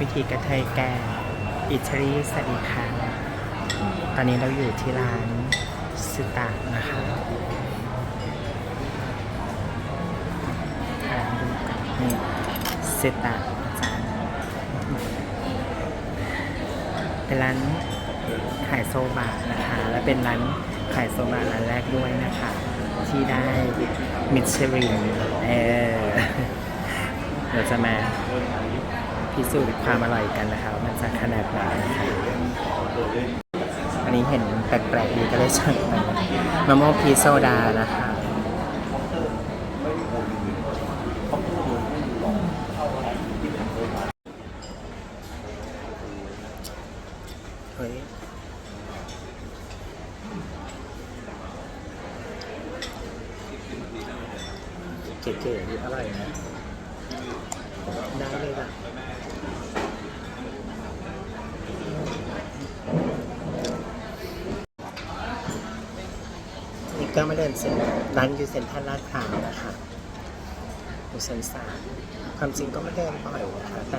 วิธีกระเทยแก่อิตาลีสวัสดีค่ะ ตอนนี้เราอยู่ที่ร้านสตานะคะร้านดูกันนี่สตาจานเป็นร้านขายโซบะนะคะ และเป็นร้านขายโซบะร้านแรกด้วยนะคะ ที่ได้มิชลินเออเดี๋ยวจะมา พิสูจน์ความอร่อยกันนะคะว่ามันจะขนาดไหนนะคะอันนี้เห็นแปลกๆดีก็เลยสั่งไปมะม่วงพีโซดานะคะเฮ้ยเก๋ๆดีอร่อยนะ ได้เลยล่ะ นี่ ก็มาเดินเซ็นร้านอยู่เซ็นทรัลลาดพร้าวนะคะอยู่เซ็นสามความจริงก็ไม่เดินบ่อยนะคะแต่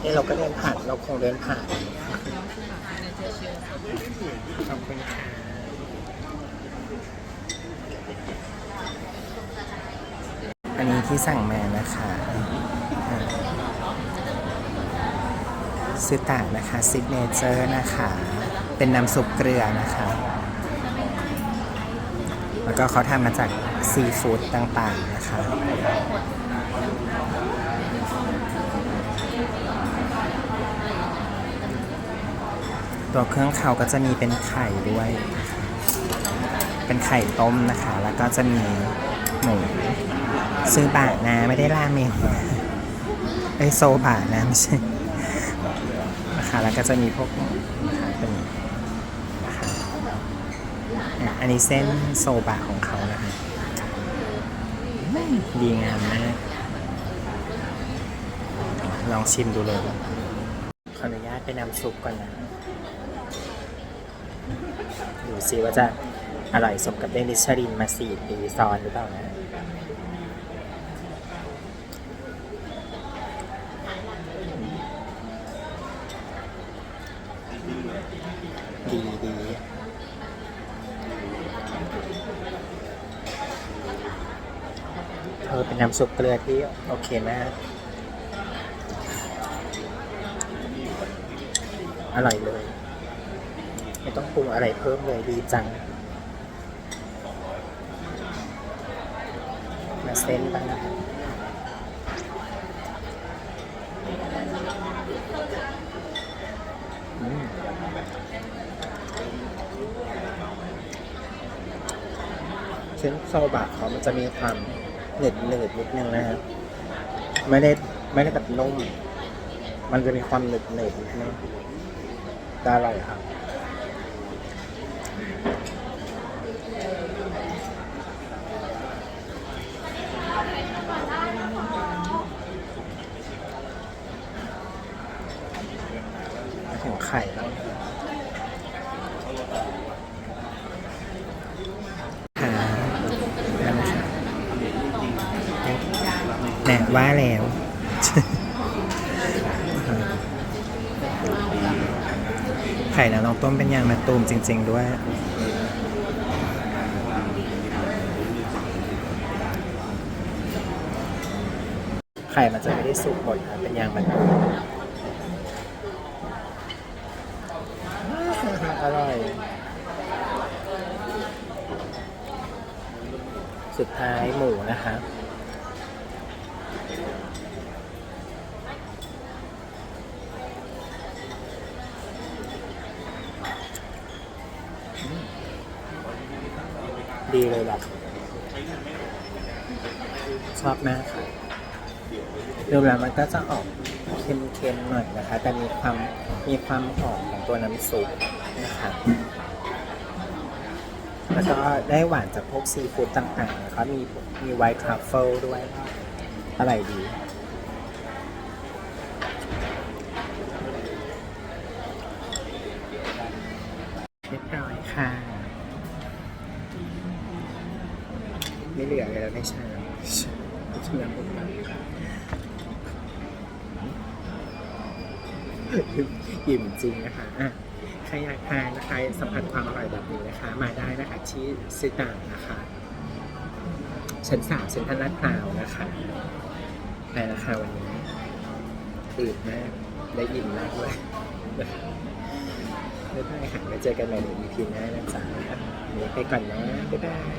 เนี่ยเราก็เดินผ่านเราคงเดินผ่านขอบคุณค่ะอันนี้ที่สั่งมานะคะซิตะนะคะซิกเนเจอร์นะคะ เป็นน้ำซุปเกลือนะคะ แล้วก็เขาทำมาจากซีฟู้ดต่างๆนะคะตัวเครื่องเขาก็จะมีเป็นไข่ด้วย เป็นไข่ต้มนะคะ แล้วก็จะมีหมูซื้อบาทนะไม่ได้ราเมงไอโซบาทนะไม่ใช่นะคะแล้วก็จะมีพวกเป็น อะอันนี้เส้นโซบะของเขานะคะดีงามมาก ลองชิมดูเลย ขออนุญาตไปนำซุปก่อนนะ ดูซิว่าจะอร่อยสมกับได้นิชลินมาสี่ปีซ้อนหรือเปล่านะดีดี เป็นน้ำซุปเกลือที่โอเคมาก อร่อยเลย ไม่ต้องปรุงอะไรเพิ่มเลยดีจัง มาเส้นบ้างนะคะอืมเส้นโซบะเขามันจะมีความ หนืดหนืดนิดนึงนะครับไม่ได้ไม่ได้แบบนุ่มมันจะมีความหนืดหนืดนิดนึงแต่อร่อยครับถึงไข่แล้วค่ะแล้วนะคะแหน ว่าแล้ว ไข่นะลองต้มเป็นยางมะตูมจริง ๆ ด้วย ไข่มันจะไม่ได้สุกหมดนะเป็นยางมะตูมอร่อยสุดท้ายหมูนะคะ เลยแบบชอบมากค่ะดูแล้วมันก็จะออกเค็มๆหน่อยนะคะ แต่มีความมีความหอมของตัวน้ำซุปนะคะแล้วก็ได้หวานจากพวกซีฟู้ดต่างๆแล้วก็มีมีไวท์ทรัฟเฟิลด้วยอร่อยดี อเลยแล้วไม่ใช่ใช่น้มอิ่มจริงนะคะอะใครอยากทานนะคะสัมผัสความอร่อยแบบนี้นะคะ มาได้นะคะที่ซิตางนะคะชั้นสามเซ็นทรัลลาดพร้าวนะคะไปราคาวันนี้ตื่นมากได้อิ่มมากเลยบ๊ายบายค่ะไว้เจอกันใหม่ใน EP หน้านะจ๊ะไปก่อนนะบ๊ายบาย